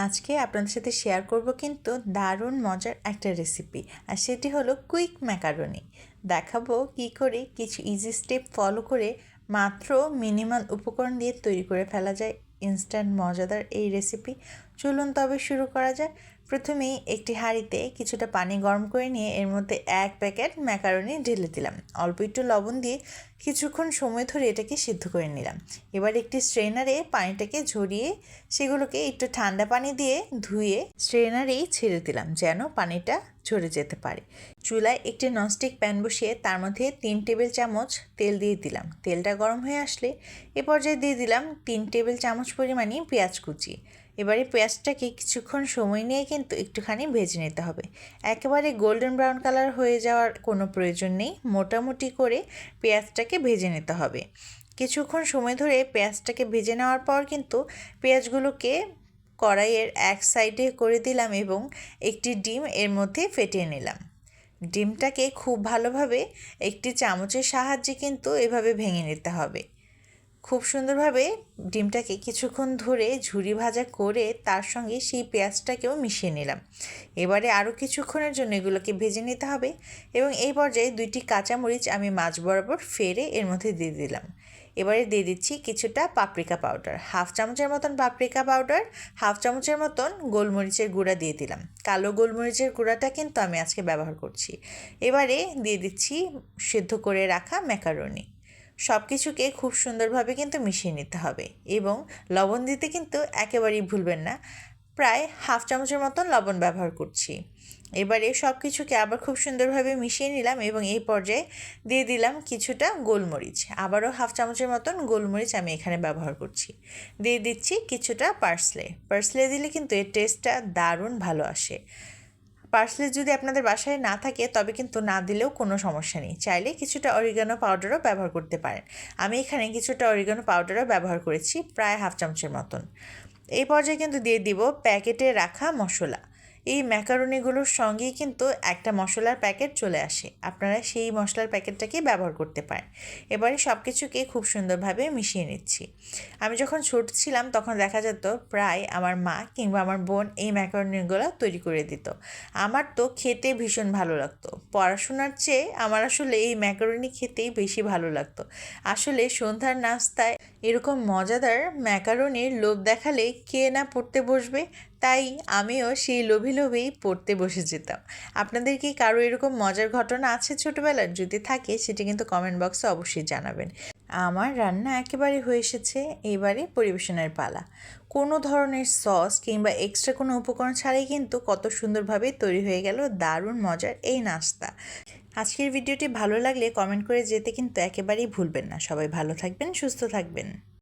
আজকে আপনাদের সাথে শেয়ার করব কিন্তু দারুণ মজার একটা রেসিপি আর সেটি হলো কুইক ম্যাকারনি দেখাবো কি করে কিছু ইজি স্টেপ ফলো করে মাত্র মিনিমাল উপকরণ দিয়ে তৈরি করে ফেলা যায়। ইনস্ট্যান্ট মজাদার এই রেসিপি চলুন তবে শুরু করা যায় প্রথমেই একটি হাঁড়িতে কিছুটা পানি গরম করে নিয়ে এর মধ্যে এক প্যাকেট ম্যাকারনি ঢেলে দিলাম। অল্প একটু লবণ দিয়ে কিছুক্ষণ সময় ধরে এটাকে সিদ্ধ করে নিলাম। এবার একটি স্ট্রেনারে পানিটাকে ঝরিয়ে সেগুলোকে একটু ঠান্ডা পানি দিয়ে ধুয়ে স্ট্রেনারেই ছেড়ে দিলাম যেন পানিটা ঝরে যেতে পারে। চুলায় একটি ননস্টিক প্যান বসিয়ে তার মধ্যে তিন টেবিল চামচ তেল দিয়ে দিলাম। তেলটা গরম হয়ে আসলে এ পর্যায়ে দিয়ে দিলাম তিন টেবিল চামচ পরিমাণে পেঁয়াজ কুচি। এবারে পেঁয়াজটাকে কিছুক্ষণ সময় নিয়ে কিন্তু একটুখানি ভেজে নিতে হবে। একেবারে গোল্ডেন ব্রাউন কালার হয়ে যাওয়ার কোনো প্রয়োজন নেই, মোটামুটি করে পেঁয়াজটাকে ভেজে নিতে হবে। কিছুক্ষণ সময় ধরে পেঁয়াজটাকে ভেজে নেওয়ার পর কিন্তু পেঁয়াজগুলোকে কড়াইয়ের এক সাইডে করে দিলাম এবং একটি ডিম এর মধ্যে ফেটিয়ে নিলাম। ডিমটাকে খুব ভালোভাবে একটি চামচের সাহায্যে কিন্তু এভাবে ভেঙে নিতে হবে। খুব সুন্দরভাবে ডিমটাকে কিছুক্ষণ ধরে ঝুরি ভাজা করে তার সঙ্গে সেই পেঁয়াজটাকেও মিশিয়ে নিলাম। এবারে আরও কিছুক্ষণের জন্য এগুলোকে ভেজে নিতে হবে এবং এই পর্যায়ে দুইটি কাঁচামরিচ আমি মাছ বরাবর ফেরে এর মধ্যে দিয়ে দিলাম। এবারে দিয়ে দিচ্ছি কিছুটা পাপরিকা পাউডার। হাফ চামচের মতন পাপরিকা পাউডার, হাফ চামচের মতন গোলমরিচের গুঁড়া দিয়ে দিলাম। কালো গোলমরিচের গুঁড়াটা কিন্তু আমি আজকে ব্যবহার করছি। এবারে দিয়ে দিচ্ছি সিদ্ধ করে রাখা ম্যাকারনি। সব কিছুকে খুব সুন্দরভাবে কিন্তু মিশিয়ে নিতে হবে এবং লবণ দিতে কিন্তু একেবারেই ভুলবেন না। প্রায় হাফ চামচের মতন লবণ ব্যবহার করছি। এবারে সব কিছুকে আবার খুব সুন্দরভাবে মিশিয়ে নিলাম এবং এই পর্যায়ে দিয়ে দিলাম কিছুটা গোলমরিচ। আবারও হাফ চামচের মতন গোলমরিচ আমি এখানে ব্যবহার করছি। দিয়ে দিচ্ছি কিছুটা পার্সলে। পার্সলে দিলে কিন্তু এর টেস্টটা দারুণ ভালো আসে। পার্সলে যদি আপনাদের বাসায় না থাকে, তবে কিন্তু না দিলেও কোনো সমস্যা নেই। চাইলে কিছুটা অরিগানো পাউডারও ব্যবহার করতে পারেন। আমি এখানে কিছুটা অরিগানো পাউডারও ব্যবহার করেছি, প্রায় হাফ চামচের মতন। এই পর্যায়ে কিন্তু দিয়ে দিব প্যাকেটে রাখা মশলা। এই ম্যাকারনিগুলোর সঙ্গেই কিন্তু একটা মশলার প্যাকেট চলে আসে। আপনারা সেই মশলার প্যাকেটটাকে ব্যবহার করতে পারেন। এবারে সব কিছুকে খুব সুন্দরভাবে মিশিয়ে নিচ্ছি। আমি যখন ছোট ছিলাম তখন দেখা যেত প্রায় আমার মা কিংবা আমার বোন এই ম্যাকারনিগুলো তৈরি করে দিত। আমার তো খেতে ভীষণ ভালো লাগতো। পড়াশোনার চেয়ে আমার আসলে এই ম্যাকারনি খেতেই বেশি ভালো লাগতো। আসলে সন্ধ্যার নাস্তায় এরকম মজাদার ম্যাকারনির লোভ দেখালে কে না পড়তে বসবে? তাই আমিও সেই লোভে লোভেই পড়তে বসে যেতাম। আপনাদের কি কারও এরকম মজার ঘটনা আছে ছোটোবেলার? যদি থাকে, সেটি কিন্তু কমেন্ট বক্সে অবশ্যই জানাবেন। আমার রান্না একেবারে হয়ে এসেছে, এবারে পরিবেশনের পালা। কোনো ধরনের সস কিংবা এক্সট্রা কোনো উপকরণ ছাড়াই কিন্তু কত সুন্দরভাবে তৈরি হয়ে গেল দারুণ মজার এই নাস্তা। আজকের ভিডিওটি ভালো লাগলে কমেন্ট করে যেতে কিন্তু একেবারেই ভুলবেন না। সবাই ভালো থাকবেন, সুস্থ থাকবেন।